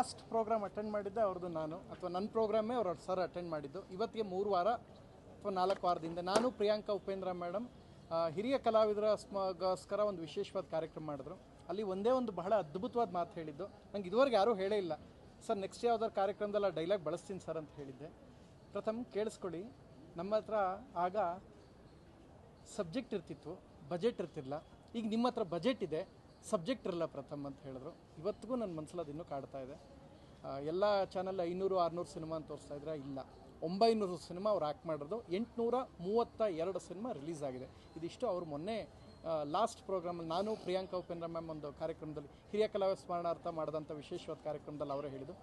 Last program attend ಮಾಡಿದ್ದೆ, ಅವ್ರದ್ದು ನಾನು. ಅಥವಾ ನನ್ನ ಪ್ರೋಗ್ರಾಮೇ ಅವ್ರ ಸರ್ ಅಟೆಂಡ್ ಮಾಡಿದ್ದು. ಇವತ್ತಿಗೆ ಮೂರು ವಾರ ಅಥವಾ ನಾಲ್ಕು ವಾರದಿಂದ ನಾನು ಪ್ರಿಯಾಂಕಾ ಉಪೇಂದ್ರ ಮೇಡಮ್ ಹಿರಿಯ ಕಲಾವಿದರ ಸ್ಮಗೋಸ್ಕರ ಒಂದು ವಿಶೇಷವಾದ ಕಾರ್ಯಕ್ರಮ ಮಾಡಿದ್ರು. ಅಲ್ಲಿ ಒಂದೇ ಒಂದು ಬಹಳ ಅದ್ಭುತವಾದ ಮಾತು ಹೇಳಿದ್ದು. ನಂಗೆ ಇದುವರೆಗೆ ಯಾರೂ ಹೇಳೇ ಇಲ್ಲ. ಸರ್ ನೆಕ್ಸ್ಟ್ ಯಾವ್ದಾದ್ರು ಕಾರ್ಯಕ್ರಮದಲ್ಲಿ ಡೈಲಾಗ್ ಬಳಸ್ತೀನಿ ಸರ್ ಅಂತ ಹೇಳಿದ್ದೆ. ಪ್ರಥಮ ಕೇಳಿಸ್ಕೊಳ್ಳಿ. ನಮ್ಮ ಹತ್ರ ಆಗ ಸಬ್ಜೆಕ್ಟ್ ಇರ್ತಿತ್ತು ಬಜೆಟ್ ಇರ್ತಿಲ್ಲ ಈಗ ನಿಮ್ಮ ಹತ್ರ ಬಜೆಟ್ ಇದೆ. ಸಬ್ಜೆಕ್ಟ್ ಇರಲ್ಲ ಪ್ರಥಮ್ ಅಂತ ಹೇಳಿದ್ರು. ಇವತ್ತಿಗೂ ನನ್ನ ಮನಸ್ಸಲ್ಲಿ ಅದು ಇನ್ನೂ ಕಾಡ್ತಾ ಇದೆ. ಎಲ್ಲ ಚಾನಲ್ ಐನೂರು, ಆರುನೂರು ಸಿನಿಮಾ ಅಂತ ತೋರಿಸ್ತಾ ಇದ್ರೆ ಇಲ್ಲ. ಒಂಬೈನೂರು ಸಿನಿಮಾ ಅವ್ರು ಆ್ಯಕ್ಟ್ ಮಾಡಿರೋದು. ಎಂಟುನೂರ ಮೂವತ್ತ ಎರಡು ಸಿನಿಮಾ ರಿಲೀಸ್ ಆಗಿದೆ. ಇದಿಷ್ಟು ಅವರು ಮೊನ್ನೆ ಲಾಸ್ಟ್ ಪ್ರೋಗ್ರಾಮಲ್ಲಿ ನಾನು, ಪ್ರಿಯಾಂಕಾ ಉಪೇಂದ್ರ ಮ್ಯಾಮ್ ಒಂದು ಕಾರ್ಯಕ್ರಮದಲ್ಲಿ, ಹಿರಿಯ ಕಲಾವಿದ ಸ್ಮರಣಾರ್ಥ ಮಾಡಿದಂಥ ವಿಶೇಷವಾದ ಕಾರ್ಯಕ್ರಮದಲ್ಲಿ ಅವರೇ ಹೇಳಿದ್ದು,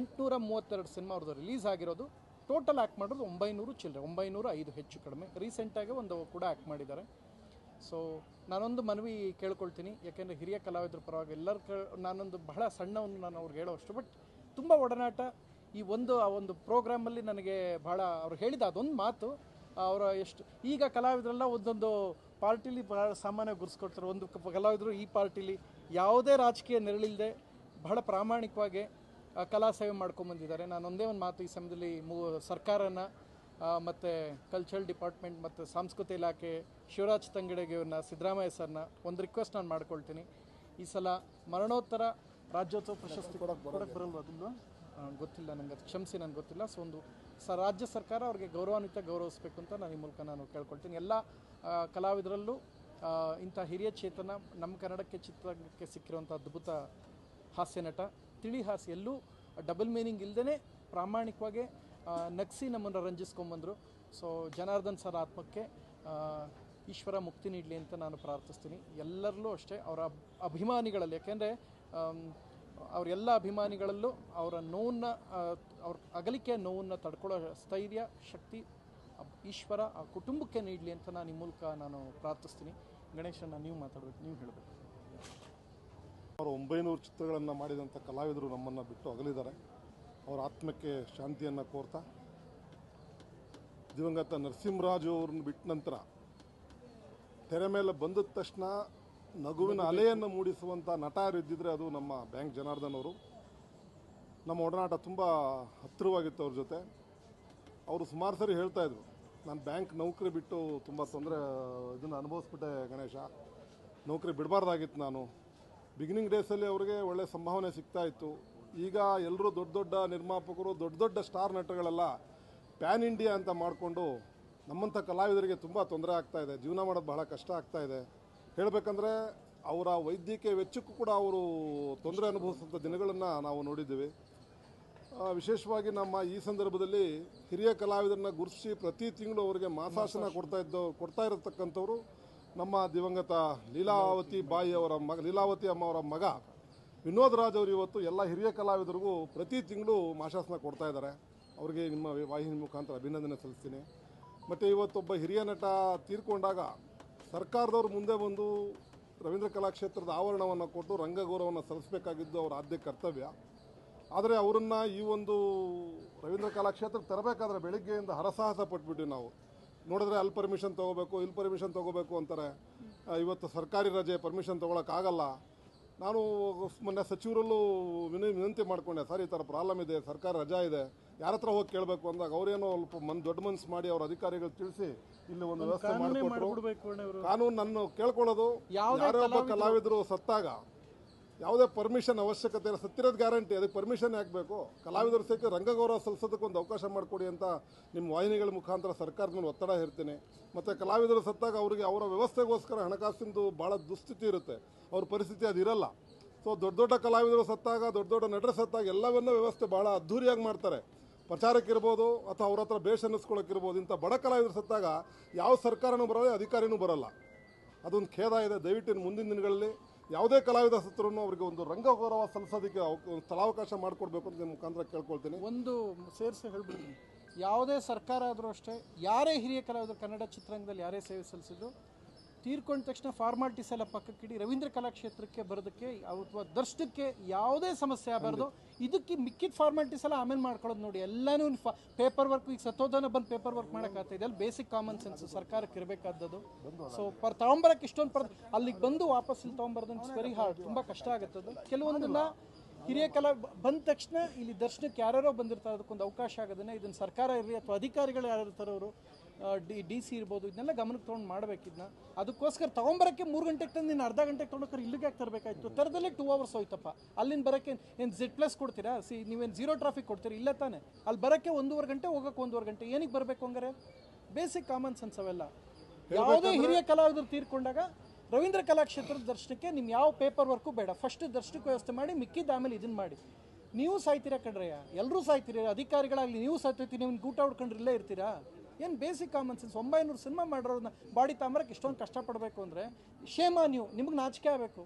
ಎಂಟುನೂರ ಮೂವತ್ತೆರಡು ಸಿನಿಮಾ ಅವ್ರದ್ದು ರಿಲೀಸ್ ಆಗಿರೋದು ಟೋಟಲ್ ಆ್ಯಕ್ಟ್ ಮಾಡೋದು ಒಂಬೈನೂರು ಚಿಲ್ಲರೆ, ಒಂಬೈನೂರ ಐದು ಹೆಚ್ಚು ಕಡಿಮೆ. ರೀಸೆಂಟಾಗಿ ಒಂದು ಕೂಡ ಆ್ಯಕ್ಟ್ ಮಾಡಿದ್ದಾರೆ. ಸೊ ನಾನೊಂದು ಮನವಿ ಕೇಳ್ಕೊಳ್ತೀನಿ. ಯಾಕೆಂದರೆ ಹಿರಿಯ ಕಲಾವಿದರ ಪರವಾಗಿ ಎಲ್ಲರ ಕ, ನಾನೊಂದು ಬಹಳ ಸಣ್ಣ ಒಂದು ನಾನು ಅವ್ರಿಗೆ ಹೇಳೋಷ್ಟು ಬಟ್ ತುಂಬ ಒಡನಾಟ. ಈ ಒಂದು, ಆ ಒಂದು ಪ್ರೋಗ್ರಾಮಲ್ಲಿ ನನಗೆ ಭಾಳ ಅವ್ರು ಹೇಳಿದ ಅದೊಂದು ಮಾತು, ಅವರ ಎಷ್ಟು, ಈಗ ಕಲಾವಿದರೆಲ್ಲ ಒಂದೊಂದು ಪಾರ್ಟಿಲಿ ಬಹಳ ಸಾಮಾನ್ಯ ಗುರ್ಸ್ಕೊಡ್ತಾರೆ. ಒಂದು ಕಲಾವಿದರು ಈ ಪಾರ್ಟಿಲಿ ಯಾವುದೇ ರಾಜಕೀಯ ನೆರಳಿಲ್ಲದೆ ಬಹಳ ಪ್ರಾಮಾಣಿಕವಾಗಿ ಕಲಾ ಸೇವೆ ಮಾಡ್ಕೊಂಡ್ಬಂದಿದ್ದಾರೆ ನಾನು ಒಂದೇ ಒಂದು ಮಾತು ಈ ಸಮಯದಲ್ಲಿ ಮೂ, ಸರ್ಕಾರನ ಮತ್ತು ಕಲ್ಚರಲ್ ಡಿಪಾರ್ಟ್ಮೆಂಟ್ ಮತ್ತು ಸಾಂಸ್ಕೃತಿಕ ಇಲಾಖೆ ಶಿವರಾಜ್ ತಂಗಡಿಗೆ ಇವ್ರನ್ನ ಸಿದ್ದರಾಮಯ್ಯ ಸರ್ನ ಒಂದು ರಿಕ್ವೆಸ್ಟ್ ನಾನು ಮಾಡ್ಕೊಳ್ತೀನಿ. ಈ ಸಲ ಮರಣೋತ್ತರ ರಾಜ್ಯೋತ್ಸವ ಪ್ರಶಸ್ತಿ ಕೊಡೋಕೆ ಬರಲ್ವ ಅದನ್ನು? ಗೊತ್ತಿಲ್ಲ ನನಗೆ ಅದು ಕ್ಷಮಿಸಿ ನನಗೆ ಗೊತ್ತಿಲ್ಲ. ಸೊ ಒಂದು ಸ ರಾಜ್ಯ ಸರ್ಕಾರ ಅವ್ರಿಗೆ ಗೌರವಾನ್ವಿತ ಗೌರವಿಸಬೇಕು ಅಂತ ನಾನು ಈ ಮೂಲಕ ನಾನು ಕೇಳ್ಕೊಳ್ತೀನಿ. ಎಲ್ಲ ಕಲಾವಿದರಲ್ಲೂ ಇಂಥ ಹಿರಿಯ ಚೇತನ ನಮ್ಮ ಕನ್ನಡಕ್ಕೆ ಚಿತ್ರಕ್ಕೆ ಸಿಕ್ಕಿರುವಂಥ ಅದ್ಭುತ ಹಾಸ್ಯ ನಟ ತಿಳಿ ಹಾಸ್ಯ ಎಲ್ಲೂ ಡಬಲ್ ಮೀನಿಂಗ್ ಇಲ್ಲದೇ ಪ್ರಾಮಾಣಿಕವಾಗಿ ನಗಿಸಿ ನಮ್ಮನ್ನು ರಂಜಿಸ್ಕೊಂಬಂದರು. ಸೊ ಜನಾರ್ದನ್ ಸರ್ ಆತ್ಮಕ್ಕೆ ಈಶ್ವರ ಮುಕ್ತಿ ನೀಡಲಿ ಅಂತ ನಾನು ಪ್ರಾರ್ಥಿಸ್ತೀನಿ. ಎಲ್ಲರಲ್ಲೂ ಅಷ್ಟೇ ಅವರ ಅಭಿಮಾನಿಗಳಲ್ಲಿ, ಯಾಕೆಂದರೆ ಅವರೆಲ್ಲ ಅಭಿಮಾನಿಗಳಲ್ಲೂ ಅವರ ನೋವನ್ನು ಅವ್ರ ಅಗಲಿಕೆ ನೋವನ್ನು ತಡ್ಕೊಳ್ಳೋ ಸ್ಥೈರ್ಯ, ಶಕ್ತಿ ಈಶ್ವರ ಆ ಕುಟುಂಬಕ್ಕೆ ನೀಡಲಿ ಅಂತ ನಾನು ಈ ಮೂಲಕ ನಾನು ಪ್ರಾರ್ಥಿಸ್ತೀನಿ. ಗಣೇಶನ ನೀವು ಮಾತಾಡಬೇಕು, ನೀವು ಹೇಳಬೇಕು. ಅವರು ಒಂಬೈನೂರು ಚಿತ್ರಗಳನ್ನು ಮಾಡಿದಂಥ ಕಲಾವಿದರು ನಮ್ಮನ್ನು ಬಿಟ್ಟು ಅಗಲಿದ್ದಾರೆ. ಅವರ ಆತ್ಮಕ್ಕೆ ಶಾಂತಿಯನ್ನು ಕೋರ್ತಾ ದಿವಂಗತ ನರಸಿಂಹರಾಜು ಅವ್ರನ್ನ ಬಿಟ್ಟ ನಂತರ ತೆರೆ ಮೇಲೆ ಬಂದ ತಕ್ಷಣ ನಗುವಿನ ಅಲೆಯನ್ನು ಮೂಡಿಸುವಂಥ ನಟ ಯಾರಿದ್ದಿದ್ರೆ ಅದು ನಮ್ಮ ಬ್ಯಾಂಕ್ ಜನಾರ್ದನ್ ಅವರು. ನಮ್ಮ ಒಡನಾಟ ತುಂಬ ಹತ್ತಿರವಾಗಿತ್ತು ಅವ್ರ ಜೊತೆ. ಅವರು ಸುಮಾರು ಸರಿ ಹೇಳ್ತಾ ಇದ್ರು, ನಾನು ಬ್ಯಾಂಕ್ ನೌಕರಿ ಬಿಟ್ಟು ತುಂಬ ತೊಂದರೆ, ಇದನ್ನು ಅನುಭವಿಸ್ಬಿಟ್ಟೆ ಗಣೇಶ, ನೌಕರಿ ಬಿಡಬಾರ್ದಾಗಿತ್ತು ನಾನು. ಬಿಗಿನಿಂಗ್ ಡೇಸಲ್ಲಿ ಅವರಿಗೆ ಒಳ್ಳೆ ಸಂಭಾವನೆ ಸಿಗ್ತಾ ಇತ್ತು. ಈಗ ಎಲ್ಲರೂ ದೊಡ್ಡ ದೊಡ್ಡ ನಿರ್ಮಾಪಕರು ದೊಡ್ಡ ದೊಡ್ಡ ಸ್ಟಾರ್ ನಟಗಳೆಲ್ಲ ಪ್ಯಾನ್ ಇಂಡಿಯಾ ಅಂತ ಮಾಡಿಕೊಂಡು ನಮ್ಮಂಥ ಕಲಾವಿದರಿಗೆ ತುಂಬ ತೊಂದರೆ ಆಗ್ತಾ ಇದೆ. ಜೀವನ ಮಾಡೋದು ಬಹಳ ಕಷ್ಟ ಆಗ್ತಾ ಇದೆ. ಹೇಳಬೇಕಂದ್ರೆ ಅವರ ವೈದ್ಯಕೀಯ ವೆಚ್ಚಕ್ಕೂ ಕೂಡ ಅವರು ತೊಂದರೆ ಅನುಭವಿಸುವಂಥ ದಿನಗಳನ್ನು ನಾವು ನೋಡಿದ್ದೀವಿ. ವಿಶೇಷವಾಗಿ ನಮ್ಮ ಈ ಸಂದರ್ಭದಲ್ಲಿ ಹಿರಿಯ ಕಲಾವಿದರನ್ನ ಗುರುತಿಸಿ ಪ್ರತಿ ತಿಂಗಳು ಅವರಿಗೆ ಮಾಸಾಸನ ಕೊಡ್ತಾ ಇದ್ದ ಕೊಡ್ತಾ ಇರತಕ್ಕಂಥವ್ರು ನಮ್ಮ ದಿವಂಗತ ಲೀಲಾವತಿ ಬಾಯಿ ಅವರ ಮಗ ಲೀಲಾವತಿ ಅಮ್ಮ ಅವರ ಮಗ. ವಿನೋದ್ ರಾಜ್ ಅವರು ಇವತ್ತು ಎಲ್ಲ ಹಿರಿಯ ಕಲಾವಿದರಿಗೂ ಪ್ರತಿ ತಿಂಗಳು ಮಾಶಾಸನ ಕೊಡ್ತಾ ಇದ್ದಾರೆ. ಅವರಿಗೆ ನಿಮ್ಮ ವಾಹಿನಿ ಮುಖಾಂತರ ಅಭಿನಂದನೆ ಸಲ್ಲಿಸ್ತೀನಿ. ಮತ್ತು ಇವತ್ತೊಬ್ಬ ಹಿರಿಯ ನಟ ತೀರ್ಕೊಂಡಾಗ ಸರ್ಕಾರದವ್ರು ಮುಂದೆ ಬಂದು ರವೀಂದ್ರ ಕಲಾಕ್ಷೇತ್ರದ ಆವರಣವನ್ನು ಕೊಟ್ಟು ರಂಗಗೌರವವನ್ನು ಸಲ್ಲಿಸಬೇಕಾಗಿದ್ದು ಅವರ ಆದ್ಯ ಕರ್ತವ್ಯ. ಆದರೆ ಅವರನ್ನು ಈ ಒಂದು ರವೀಂದ್ರ ಕಲಾಕ್ಷೇತ್ರಕ್ಕೆ ತರಬೇಕಾದ್ರೆ ಬೆಳಿಗ್ಗೆಯಿಂದ ಹರಸಾಹಸ ಪಟ್ಬಿಟ್ಟು ನಾವು. ನೋಡಿದ್ರೆ ಅಲ್ಲಿ ಪರ್ಮಿಷನ್ ತೊಗೋಬೇಕು, ಇಲ್ಲಿ ಪರ್ಮಿಷನ್ ತೊಗೋಬೇಕು ಅಂತಾರೆ. ಇವತ್ತು ಸರ್ಕಾರಿ ರಜೆ ಪರ್ಮಿಷನ್ ತೊಗೊಳಕ್ಕಾಗಲ್ಲ. ನಾನು ಮೊನ್ನೆ ಸಚಿವರಲ್ಲೂ ವಿನ ವಿನಂತಿ ಮಾಡ್ಕೊಂಡೆ ಸರ್ ಈ ಥರ ಪ್ರಾಬ್ಲಮ್ ಇದೆ ಸರ್ಕಾರ ರಜಾ ಇದೆ ಯಾರ ಹತ್ರ ಹೋಗಿ ಕೇಳಬೇಕು? ಅಂದಾಗ ಅವರೇನೋ ಸ್ವಲ್ಪ ಮನ್ ದೊಡ್ಡ ಮನ್ಸು ಮಾಡಿ ಅವ್ರ ಅಧಿಕಾರಿಗಳು ತಿಳಿಸಿ ಇಲ್ಲಿ ಒಂದು ವ್ಯವಸ್ಥೆ ಮಾಡಿಕೊಟ್ರು. ಕಾನೂನು ನನ್ನ ಕೇಳ್ಕೊಳ್ಳೋದು ಯಾರೇ ಒಬ್ಬ ಕಲಾವಿದರು ಸತ್ತಾಗ ಯಾವುದೇ ಪರ್ಮಿಷನ್ ಅವಶ್ಯಕತೆ ಇಲ್ಲ. ಸತ್ತಿರೋದು ಗ್ಯಾರಂಟಿ ಅದಕ್ಕೆ ಪರ್ಮಿಷನ್ ಯಾಕ್ ಬೇಕು ಕಲಾವಿದರು ಸೇರಿ ರಂಗಗೌರವ ಸಲ್ಲಿಸೋದಕ್ಕೆ ಒಂದು ಅವಕಾಶ ಮಾಡಿಕೊಡಿ ಅಂತ ನಿಮ್ಮ ವಾಹಿನಿಗಳ ಮುಖಾಂತರ ಸರ್ಕಾರದ ಮೇಲೆ ಒತ್ತಡ ಹೇರ್ತೀನಿ. ಮತ್ತು ಕಲಾವಿದರು ಸತ್ತಾಗ ಅವರಿಗೆ ಅವರ ವ್ಯವಸ್ಥೆಗೋಸ್ಕರ ಹಣಕಾಸಿಂದು ಭಾಳ ದುಸ್ಥಿತಿ ಇರುತ್ತೆ. ಅವ್ರ ಪರಿಸ್ಥಿತಿ ಅದು ಇರಲ್ಲ. ಸೊ ದೊಡ್ಡ ದೊಡ್ಡ ಕಲಾವಿದರು ಸತ್ತಾಗ, ದೊಡ್ಡ ದೊಡ್ಡ ನಟರು ಸತ್ತಾಗ ಎಲ್ಲವನ್ನೂ ವ್ಯವಸ್ಥೆ ಭಾಳ ಅದ್ಧೂರಿಯಾಗಿ ಮಾಡ್ತಾರೆ. ಪ್ರಚಾರಕ್ಕಿರ್ಬೋದು ಅಥವಾ ಅವ್ರ ಹತ್ರ ಬೇಷ್ ಅನ್ನಿಸ್ಕೊಳ್ಳೋಕ್ಕಿರ್ಬೋದು ಇಂಥ ಬಡ ಕಲಾವಿದರು ಸತ್ತಾಗ ಯಾವ ಸರ್ಕಾರನೂ ಬರಲ್ಲ ಅಧಿಕಾರಿನೂ ಬರಲ್ಲ. ಅದೊಂದು ಖೇದ ಇದೆ. ದಯವಿಟ್ಟು ಮುಂದಿನ ದಿನಗಳಲ್ಲಿ ಯಾವುದೇ ಕಲಾವಿದ ಸತ್ರೂ ಅವರಿಗೆ ಒಂದು ರಂಗಗೌರವ ಸಲ್ಲಿಸೋದಕ್ಕೆ ಅವಕ- ಒಂದು ಸ್ಥಳಾವಕಾಶ ಮಾಡಿಕೊಡ್ಬೇಕು ಅಂತ ನಿಮ್ಮ ಮುಖಾಂತರ ಕೇಳ್ಕೊಳ್ತೀನಿ. ಒಂದು ಸೇರಿಸಿ ಹೇಳ್ಬಿಡ್ತೀನಿ ಯಾವುದೇ ಸರ್ಕಾರ ಆದರೂ ಅಷ್ಟೇ, ಯಾರೇ ಹಿರಿಯ ಕಲಾವಿದರು ಕನ್ನಡ ಚಿತ್ರರಂಗದಲ್ಲಿ ಯಾರೇ ಸೇವೆ ಸಲ್ಲಿಸಿದ್ರು ತೀರ್ಕೊಂಡ ತಕ್ಷಣ ಫಾರ್ಮಾಲಿಟೀಸ್ ಎಲ್ಲ ಪಕ್ಕಕ್ಕಿಡಿ ರವೀಂದ್ರ ಕಲಾಕ್ಷೇತ್ರಕ್ಕೆ ಬರೋದಕ್ಕೆ ಅಥವಾ ದರ್ಶನಕ್ಕೆ ಯಾವುದೇ ಸಮಸ್ಯೆ ಆಗಬಾರ್ದು. ಇದಕ್ಕೆ ಮಿಕ್ಕಿದ ಫಾರ್ಮಾಲಿಟೀಸ್ ಎಲ್ಲ ಆಮೇಲೆ ಮಾಡ್ಕೊಳ್ಳೋದು ನೋಡಿ. ಎಲ್ಲನೂ ಪೇಪರ್ ವರ್ಕ್ ಈಗ ಸತ್ತೋದನ ಬಂದು ಪೇಪರ್ ವರ್ಕ್ ಮಾಡೋಕ್ಕಾಗ್ತಾ ಇದೆ. ಅಲ್ಲಿ ಬೇಸಿಕ್ ಕಾಮನ್ ಸೆನ್ಸ್ ಸರ್ಕಾರಕ್ಕೆ ಇರಬೇಕಾದದ್ದು. ಸೊ ಪರ್ ತಗೊಂಬರಕ್ಕೆ ಇಷ್ಟೊಂದು ಪರ್ ಅಲ್ಲಿಗೆ ಬಂದು ವಾಪಸ್ ಇಲ್ಲಿ ತೊಗೊಂಬರೋದು ಇಟ್ಸ್ ವೆರಿ ಹಾರ್ಡ್ ತುಂಬ ಕಷ್ಟ ಆಗುತ್ತೆ ಅದು ಕೆಲವೊಂದನ್ನ ಹಿರಿಯ ಕಲಾ ಬಂದ ತಕ್ಷಣ ಇಲ್ಲಿ ದರ್ಶನಕ್ಕೆ ಯಾರ್ಯಾರೋ ಬಂದಿರ್ತಾರೆ ಅದಕ್ಕೊಂದು ಅವಕಾಶ ಆಗೋದನ್ನ ಇದನ್ನು ಸರ್ಕಾರ ಇರಲಿ ಅಥವಾ ಅಧಿಕಾರಿಗಳು ಯಾರು ಇರ್ತಾರೋ ಅವರು ಡಿ ಡಿ ಸಿ ಇರ್ಬೋದು ಇದನ್ನೆಲ್ಲ ಗಮನಕ್ಕೆ ತೊಗೊಂಡು ಮಾಡಬೇಕು ಇದನ್ನ ಅದಕ್ಕೋಸ್ಕರ ತೊಗೊಂಬರಕ್ಕೆ ಮೂರು ಗಂಟೆಗೆ ತಂದು ನೀನು ಅರ್ಧ ಗಂಟೆಗೆ ತೊಗೊಂಡ್ರೆ ಇಲ್ಲಿಗೆ ಯಾಕೆ ತರಬೇಕಾಯ್ತು? ತರದಲ್ಲೇ ಟೂ ಅವರ್ಸ್ ಹೋಯ್ತಪ್ಪ. ಅಲ್ಲಿಂದ ಬರೋಕ್ಕೆ ಏನು ಝೆಡ್ ಪ್ಲಸ್ ಕೊಡ್ತೀರಾ? ಸಿ ನೀವೇನು ಜೀರೋ ಟ್ರಾಫಿಕ್ ಕೊಡ್ತೀರಾ? ಇಲ್ಲ ತಾನೆ. ಅಲ್ಲಿ ಬರೋಕ್ಕೆ ಒಂದೂವರೆ ಗಂಟೆ ಹೋಗೋಕೆ ಒಂದೂವರೆ ಗಂಟೆ. ಏನಕ್ಕೆ ಬರಬೇಕು ಹಂಗಾರೆ? ಬೇಸಿಕ್ ಕಾಮನ್ ಸೆನ್ಸ್ ಅವೆಲ್ಲ. ಯಾವುದೇ ಹಿರಿಯ ಕಲಾವಿದರು ತೀರ್ಕೊಂಡಾಗ ರವೀಂದ್ರ ಕಲಾಕ್ಷೇತ್ರದ ದರ್ಶನಕ್ಕೆ ನಿಮ್ ಯಾವ ಪೇಪರ್ ವರ್ಕು ಬೇಡ. ಫಸ್ಟ್ ದರ್ಶನಕ್ಕೆ ವ್ಯವಸ್ಥೆ ಮಾಡಿ ಮಿಕ್ಕಿದ್ದ ಆಮೇಲೆ ಇದನ್ನು ಮಾಡಿ. ನೀವು ಸಾಯ್ತೀರಾ ಕಣ್ರಯ್ಯ? ಎಲ್ಲರೂ ಸಾಯ್ತೀರಿ? ಅಧಿಕಾರಿಗಳಾಗಲಿ ನೀವು ಸಾಯ್ತೀರಿ ನೀವು ಗೂಟ ಹೊಡ್ಕೊಂಡ್ರಿಲ್ಲೇ ಇರ್ತೀರಾ? ಏನು ಬೇಸಿಕ್ ಕಾಮನ್ ಸೆನ್ಸ್ ಒಂಬೈನೂರು ಸಿನಿಮಾ ಮಾಡಿರೋದನ್ನ ಬಾಡಿ ತಾಮ್ರಕ್ಕೆ ಇಷ್ಟೊಂದು ಕಷ್ಟಪಡಬೇಕು ಅಂದರೆ ಶೇಮ ನೀವು ನಿಮಗೆ ನಾಚಿಕೆ ಆಗಬೇಕು.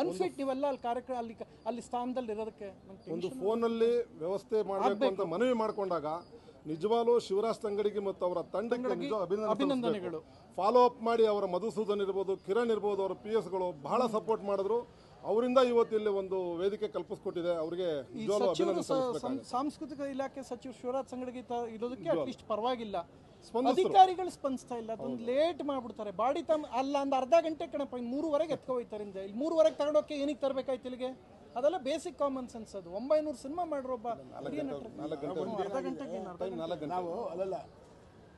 ಅನ್ಫಿಟ್ ನೀವೆಲ್ಲ ಅಲ್ಲಿ ಕಾರ್ಯಕ್ರಮ ಅಲ್ಲಿ ಅಲ್ಲಿ ಸ್ಥಾನದಲ್ಲಿ ಇರೋದಕ್ಕೆ ಒಂದು ಫೋನಲ್ಲಿ ವ್ಯವಸ್ಥೆ ಮಾಡಬೇಕು ಅಂತ ಮನವಿ ಮಾಡಿಕೊಂಡಾಗ ನಿಜವಾಗ್ಲೂ ಶಿವರಾಜ್ ತಂಗಡಿಗೆ ಮತ್ತು ಅವರ ತಂಡಕ್ಕೆ ನಿಜ ಅಭಿನಂದನೆಗಳು. ಫಾಲೋ ಅಪ್ ಮಾಡಿ ಅವರ ಮಧುಸೂದನ್ ಇರ್ಬೋದು ಕಿರಣ್ ಇರ್ಬೋದು ಅವರ ಪಿ ಎಸ್ಗಳು ಬಹಳ ಸಪೋರ್ಟ್ ಮಾಡಿದ್ರು. ಅವರಿಂದ ಇವತ್ತು ಇಲ್ಲಿ ಒಂದು ವೇದಿಕೆ ಕಲ್ಪಿಸ್ಕೊಟ್ಟಿದೆ. ಅವರಿಗೆ ಈ ನಿಜವಾಗ್ಲೂ ಸಚಿವರು ಅಭಿನಂದನೆ ಸ- ಸಾಂಸ್ಕೃತಿಕ ಇಲಾಖೆ ಸಚಿವ ಶಿವರಾಜ್ ಸಂಗಡಿಗೆ ತ- ಇರೋದಕ್ಕೆ ಅಟ್ಲೀಸ್ಟ್ ಪರವಾಗಿಲ್ಲ. ಸ್ಪಂದಿಸ್ರು. ಅಧಿಕಾರಿಗಳು ಸ್ಪಂದಿಸ್ತಾ ಇಲ್ಲ. ಅದೊಂದು ಲೇಟ್ ಮಾಡ್ಬಿಡ್ತಾರೆ. ಬಾಡಿ ತಮ್ಮ ಅಲ್ಲ ಒಂದು ಅರ್ಧ ಗಂಟೆ ಕಣಪ್ಪ ಇನ್ನು ಮೂರುವರೆಗೆ ಎತ್ಕೊ ಹೋಯ್ತಾರೆ ಹಿಂದೆ. ಇಲ್ಲಿ ಮೂರುವರೆಗೆ ತಗೊಂಡೋಕೆ ಏನಕ್ಕೆ ತರಬೇಕಾಯ್ತು ಇಲ್ಲಿಗೆ? ಅದೆಲ್ಲ ಬೇಸಿಕ್ ಕಾಮನ್ ಸೆನ್ಸ್ ಅದು. ಒಂಬೈನೂರು ಸಿನಿಮಾ ಮಾಡಿರೋ ಒಬ್ಬ ಹಿರಿಯ ನಟರು. ಅರ್ಧ ಗಂಟೆಗೆ ಏನು ಅರ್ಧ ಗಂಟೆ. ನಾವು ಅಲ್ಲಲ್ಲ.